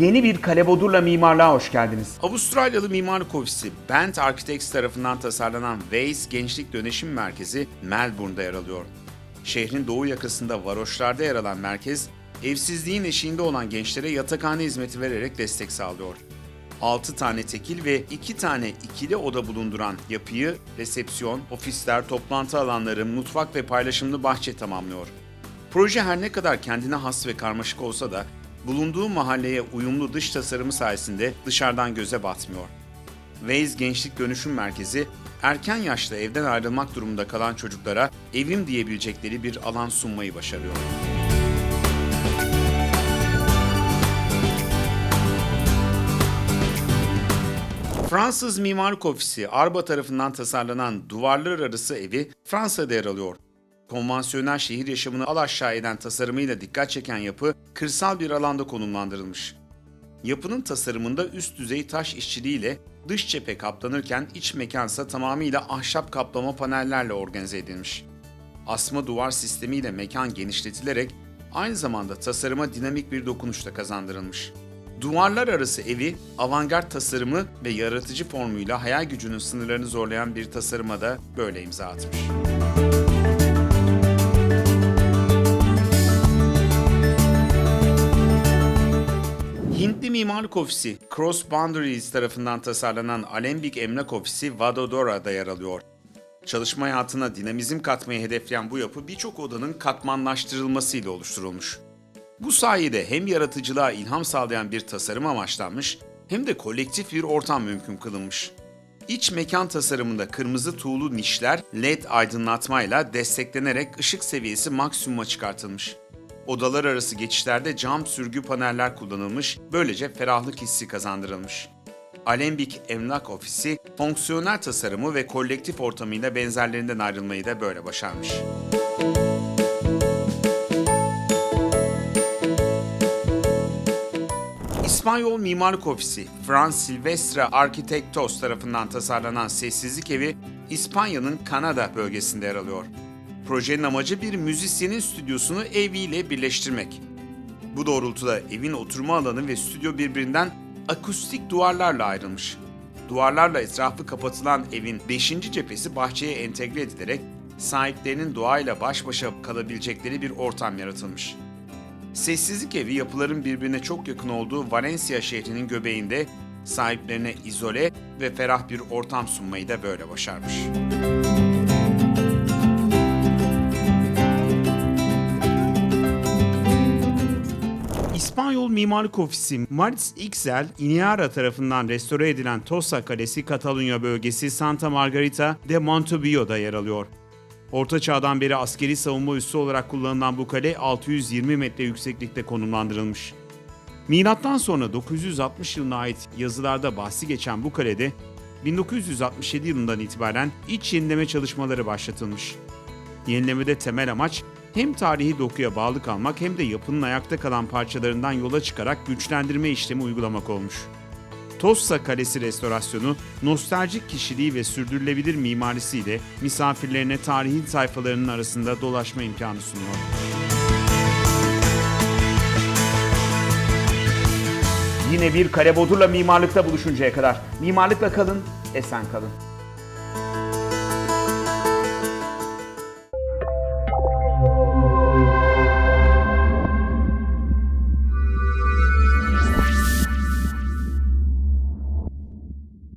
Yeni bir kalebodurla mimarlığa hoş geldiniz. Avustralyalı mimarlık ofisi Bent Architects tarafından tasarlanan Waze Gençlik Dönüşüm Merkezi Melbourne'da yer alıyor. Şehrin doğu yakasında varoşlarda yer alan merkez, evsizliğin eşiğinde olan gençlere yatakhane hizmeti vererek destek sağlıyor. 6 tane tekil ve 2 tane ikili oda bulunduran yapıyı resepsiyon, ofisler, toplantı alanları, mutfak ve paylaşımlı bahçe tamamlıyor. Proje her ne kadar kendine has ve karmaşık olsa da bulunduğu mahalleye uyumlu dış tasarımı sayesinde dışarıdan göze batmıyor. Waze Gençlik Dönüşüm Merkezi, erken yaşta evden ayrılmak durumunda kalan çocuklara evim diyebilecekleri bir alan sunmayı başarıyor. Fransız Mimarlık Ofisi Arba tarafından tasarlanan duvarlar arası evi Fransa'da yer alıyor. Konvansiyonel şehir yaşamını al aşağı eden tasarımıyla dikkat çeken yapı kırsal bir alanda konumlandırılmış. Yapının tasarımında üst düzey taş işçiliğiyle dış cephe kaplanırken iç mekansa tamamıyla ahşap kaplama panellerle organize edilmiş. Asma duvar sistemiyle mekan genişletilerek aynı zamanda tasarıma dinamik bir dokunuş da kazandırılmış. Duvarlar arası evi avantgard tasarımı ve yaratıcı formuyla hayal gücünün sınırlarını zorlayan bir tasarıma da böyle imza atmış. Hintli mimarlık ofisi Cross Boundaries tarafından tasarlanan Alembik Emlak Ofisi Vadodora'da yer alıyor. Çalışma hayatına dinamizm katmayı hedefleyen bu yapı birçok odanın katmanlaştırılmasıyla oluşturulmuş. Bu sayede hem yaratıcılığa ilham sağlayan bir tasarım amaçlanmış hem de kolektif bir ortam mümkün kılınmış. İç mekan tasarımında kırmızı tuğlu nişler LED aydınlatmayla desteklenerek ışık seviyesi maksimuma çıkartılmış. Odalar arası geçişlerde cam sürgü paneller kullanılmış, böylece ferahlık hissi kazandırılmış. Alembik Emlak Ofisi, fonksiyonel tasarımı ve kolektif ortamıyla benzerlerinden ayrılmayı da böyle başarmış. İspanyol Mimarlık Ofisi, Frans Silvestre Architectos tarafından tasarlanan sessizlik evi, İspanya'nın Kanada bölgesinde yer alıyor. Projenin amacı bir müzisyenin stüdyosunu eviyle birleştirmek. Bu doğrultuda evin oturma alanı ve stüdyo birbirinden akustik duvarlarla ayrılmış. Duvarlarla etrafı kapatılan evin 5. cephesi bahçeye entegre edilerek sahiplerinin doğayla baş başa kalabilecekleri bir ortam yaratılmış. Sessizlik evi yapıların birbirine çok yakın olduğu Valencia şehrinin göbeğinde sahiplerine izole ve ferah bir ortam sunmayı da böyle başarmış. İspanyol Mimarlık Ofisi Maritz Ixel, Iniara tarafından restore edilen Tossa Kalesi Katalunya bölgesi Santa Margarita de Montebio'da yer alıyor. Orta çağdan beri askeri savunma üssü olarak kullanılan bu kale 620 metre yükseklikte konumlandırılmış. Milattan sonra 960 yılına ait yazılarda bahsi geçen bu kalede 1967 yılından itibaren iç yenileme çalışmaları başlatılmış. Yenilemede temel amaç hem tarihi dokuya bağlı kalmak hem de yapının ayakta kalan parçalarından yola çıkarak güçlendirme işlemi uygulamak olmuş. Tossa Kalesi restorasyonu, nostaljik kişiliği ve sürdürülebilir mimarisiyle misafirlerine tarihin sayfalarının arasında dolaşma imkanı sunuyor. Yine bir kalebodurla mimarlıkta buluşuncaya kadar. Mimarlıkla kalın, esen kalın.